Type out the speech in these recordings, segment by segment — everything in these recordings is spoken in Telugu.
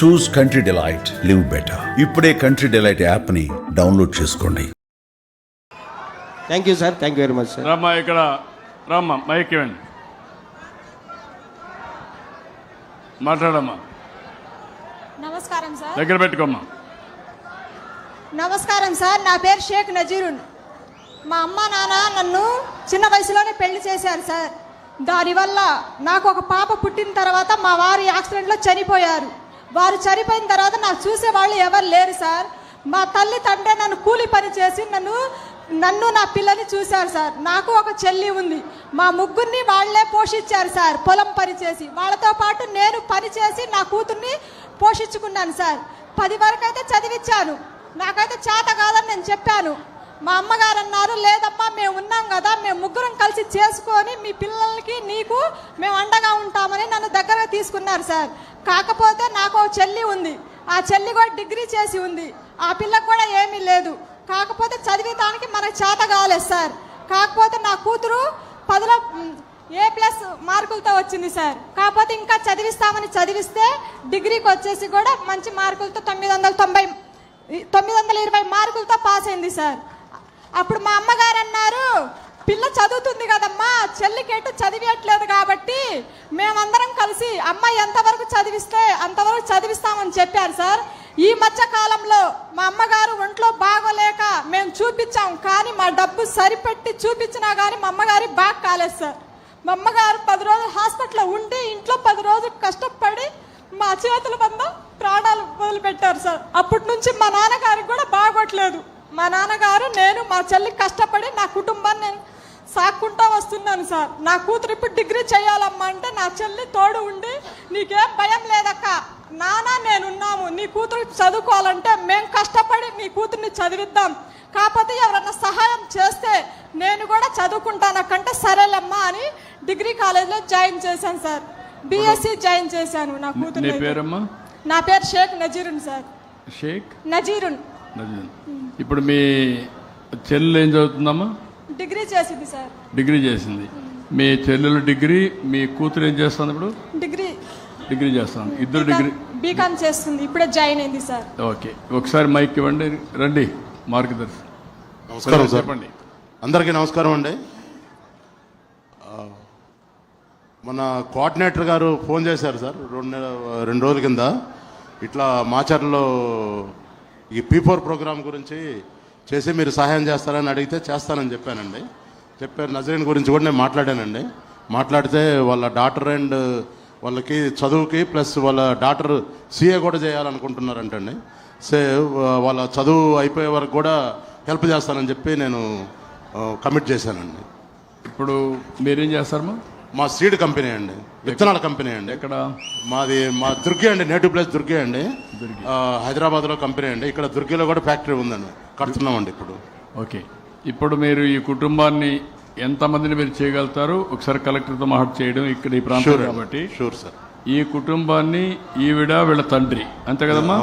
Choose Country Delight live better ఇప్పుడే కంట్రీ డిలైట్ యాప్ని డౌన్లోడ్ చేసుకోండి. Thank you sir thank you very much sir రామ్మా ఇక్కడ. రామ్మా మైక్ ఇవ్వండి. మాట్లాడమ్మా. నమస్కారం సార్ దగ్గర పెట్టుకోమ్మా. నమస్కారం సార్ నా పేరు షేక్ నజీరున్. మా అమ్మ నాన్న నన్ను చిన్న వయసులోనే పెళ్ళి చేశారు సార్ దానివల్ల నాకు ఒక పాప పుట్టిన తర్వాత మా వారు యాక్సిడెంట్లో చనిపోయారు. వారు చనిపోయిన తర్వాత నాకు చూసేవాళ్ళు ఎవరు లేరు సార్. మా తల్లి తండ్రి నన్ను కూలి పని చేసి నన్ను నన్ను నా పిల్లని చూశారు సార్. నాకు ఒక చెల్లి ఉంది. మా ముగ్గురిని వాళ్ళే పోషించారు సార్ పొలం పని చేసి. వాళ్ళతో పాటు నేను పని చేసి నా కూతుర్ని పోషించుకున్నాను సార్. పది వరకు అయితే చదివించాను నాకైతే చేత కాదని నేను చెప్పాను. మా అమ్మగారు అన్నారు లేదమ్మా మేము ఉన్నాం కదా మేము ముగ్గురం కలిసి చేసుకొని మీ పిల్లలకి నీకు మేము అండగా ఉంటామని నన్ను దగ్గరగా తీసుకున్నారు సార్. కాకపోతే నాకు ఒక చెల్లి ఉంది. ఆ చెల్లి కూడా డిగ్రీ చేసి ఉంది. ఆ పిల్లకు కూడా ఏమీ లేదు. కాకపోతే చదివేదానికి మనకు చేత కాలేదు సార్. కాకపోతే నా కూతురు పదిలో ఏ ప్లస్ మార్కులతో వచ్చింది సార్. కాకపోతే ఇంకా చదివిస్తామని చదివిస్తే డిగ్రీకి వచ్చేసి కూడా మంచి మార్కులతో తొమ్మిది వందల తొంభై తొమ్మిది వందల ఇరవై మార్కులతో పాస్ అయింది సార్. అప్పుడు మా అమ్మగారు అన్నారు పిల్ల చదువుతుంది కదమ్మా. చెల్లికి ఎటు చదివేయట్లేదు కాబట్టి మేమందరం కలిసి అమ్మాయి ఎంతవరకు చదివిస్తే అంతవరకు చదివిస్తామని చెప్పారు సార్. ఈ మధ్య కాలంలో మా అమ్మగారు ఒంట్లో బాగోలేక మేము చూపించాం కానీ మా డబ్బు సరిపెట్టి చూపించినా కానీ మా అమ్మగారి బాగా కాలేదు సార్. మా అమ్మగారు పది రోజులు హాస్పిటల్లో ఉండి ఇంట్లో పది రోజులు కష్టపడి మా చేతుల బంద ప్రాణాలు వదిలిపెట్టారు సార్. అప్పటి నుంచి మా నాన్నగారికి కూడా బాగోట్లేదు. మా నాన్నగారు నేను మా చెల్లి కష్టపడి నా కుటుంబాన్ని నేను సాక్కుంటా వస్తున్నాను సార్. నా కూతురు ఇప్పుడు డిగ్రీ చేయాలమ్మా అంటే నా చెల్లి తోడు ఉండి నీకేం భయం లేదక్క. నానా నేనున్నాము. నీ కూతురు చదువుకోవాలంటే మేము కష్టపడి మీ కూతుర్ని చదివిద్దాం. కాకపోతే ఎవరన్నా సహాయం చేస్తే నేను కూడా చదువుకుంటానకంటే సరేలమ్మా అని డిగ్రీ కాలేజీలో జాయిన్ చేశాను సార్. బీఎస్సీ జాయిన్ చేశాను నా నీ కూతురు నా పేరు షేక్ నజీరున్ సార్. షేక్? నజీరున్. నజీర్. ఇప్పుడు మీ చెల్లెలు ఏం చదువుతుందమ్మా? చేసింది సార్. డిగ్రీ చేసింది. మీ చెల్లెలు డిగ్రీ మీ కూతురు ఏం చేస్తుంది ఇప్పుడు? డిగ్రీ. డిగ్రీ చేస్తాను ఇద్దరు డిగ్రీ బీకామ్ చేస్తుంది. ఇప్పుడే జాయిన్ అయింది సార్. ఓకే. ఒకసారి మైక్ ఇవ్వండి. రండి. మార్గదర్శి. నమస్కారం సార్. చెప్పండి. అందరికీ నమస్కారం అండి. మన కోఆర్డినేటర్ గారు ఫోన్ చేశారు సార్. రెండు నెల- రెండు రోజుల కింద. ఇట్లా మాచర్లో ఈ పీ ఫోర్ ప్రోగ్రామ్ గురించి చేసి మీరు సహాయం చేస్తారని అడిగితే చేస్తానని చెప్పానండి. చెప్పారు నజరీన్ గురించి కూడా నేను మాట్లాడానండి. మాట్లాడితే వాళ్ళ డాటర్ అండ్ వాళ్ళకి చదువుకి ప్లస్ వాళ్ళ డాటర్ సీఏ కూడా చేయాలనుకుంటున్నారంటండి. సే వాళ్ళ చదువు అయిపోయే వరకు కూడా హెల్ప్ చేస్తానని చెప్పి నేను కమిట్ చేశానండి. ఇప్పుడు మీరేం చేస్తారమ్మా మా? సీడ్ కంపెనీ అండి. విత్తనాల కంపెనీ అండి. ఎక్కడ? మాది మా దుర్గి అండి నేటివ్ ప్లేస్ దుర్గి అండి. హైదరాబాద్లో కంపెనీ అండి. ఇక్కడ దుర్గిలో కూడా ఫ్యాక్టరీ ఉందండి. కడుతున్నామండి ఇప్పుడు. ఓకే. ఇప్పుడు మీరు ఈ కుటుంబాన్ని ఎంతమందిని మీరు చేయగలుగుతారు? ఒకసారి కలెక్టర్తో మాట్లాడి చేయడం ఇక్కడ ఈ ప్రాంతం కాబట్టి. షూర్ సార్ ఈ కుటుంబాన్ని ఈవిడ వీళ్ళ తండ్రి. అంతే కదమ్మా.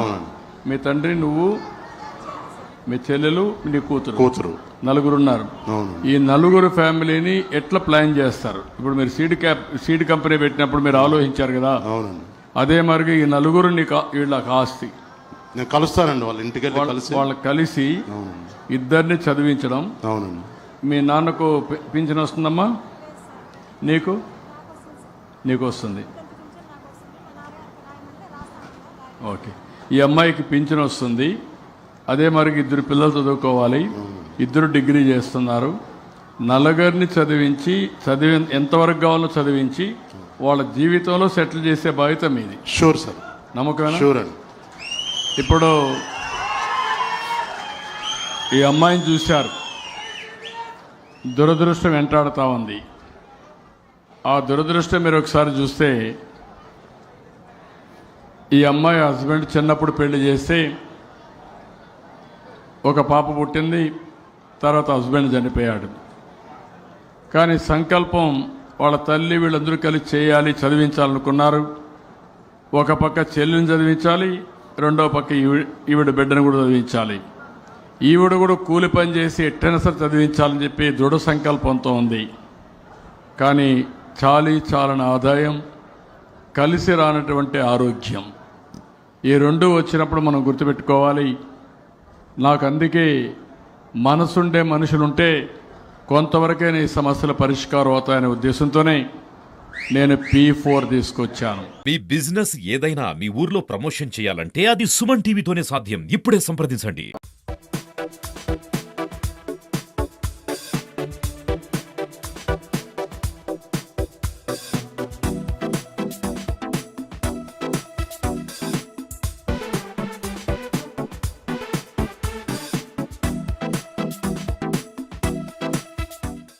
మీ తండ్రి నువ్వు మీ చెల్లెలు నీ కూతురు. కూతురు. నలుగురు ఉన్నారు ఈ నలుగురు ఫ్యామిలీని ఎట్లా ప్లాన్ చేస్తారు? ఇప్పుడు మీరు సీడ్ క్యాప్ సీడ్ కంపెనీ పెట్టినప్పుడు మీరు ఆలోచించారు కదా? అదే మరి ఈ నలుగురు నీకు వీళ్ళకి ఆస్తి. నేను కలుస్తానండి వాళ్ళ ఇంటికి వెళ్ళి వాళ్ళ- కలిసి. కలిసి ఇద్దరిని చదివించడం. అవునండి. మీ నాన్నకు పింఛన్ వస్తుందమ్మా? నీకు? నీకు వస్తుంది. ఓకే. ఈ అమ్మాయికి పింఛన్ వస్తుంది. అదే మరి ఇద్దరు పిల్లలు చదువుకోవాలి. ఇద్దరు డిగ్రీ చేస్తున్నారు. నలుగురిని చదివించి చదివి ఎంతవరకు కావాలో చదివించి వాళ్ళ జీవితంలో సెటిల్ చేసే బాధ్యత మీది. Sure sir నమ్మకమేనా? షూర్ అండి. ఇప్పుడు ఈ అమ్మాయిని చూశారు. దురదృష్టం వెంటాడుతూ ఉంది. ఆ దురదృష్టం మీరు ఒకసారి చూస్తే ఈ అమ్మాయి హస్బెండ్ చిన్నప్పుడు పెళ్ళి చేస్తే ఒక పాప పుట్టింది తర్వాత హస్బెండ్ చనిపోయాడు. కానీ సంకల్పం వాళ్ళ తల్లి వీళ్ళందరూ కలిసి చేయాలి చదివించాలనుకున్నారు. ఒక పక్క చెల్లిని చదివించాలి రెండో పక్క ఈవి ఈవిడ బిడ్డను కూడా చదివించాలి. ఈవిడ కూడా కూలి పని చేసి ఎట్టైనా సరే చదివించాలని చెప్పి దృఢ సంకల్పంతో ఉంది. కానీ చాలి చాలని ఆదాయం కలిసి రానటువంటి ఆరోగ్యం. ఈ రెండు వచ్చినప్పుడు మనం గుర్తుపెట్టుకోవాలి. నాకు అందుకే మనసుండే మనుషులుంటే కొంతవరకే నీ సమస్యల పరిష్కారం అవుతాయనే ఉద్దేశంతోనే నేను పీ ఫోర్ తీసుకొచ్చాను. మీ బిజినెస్ ఏదైనా మీ ఊర్లో ప్రమోషన్ చేయాలంటే అది సుమన్ టీవీతోనే సాధ్యం. ఇప్పుడే సంప్రదించండి.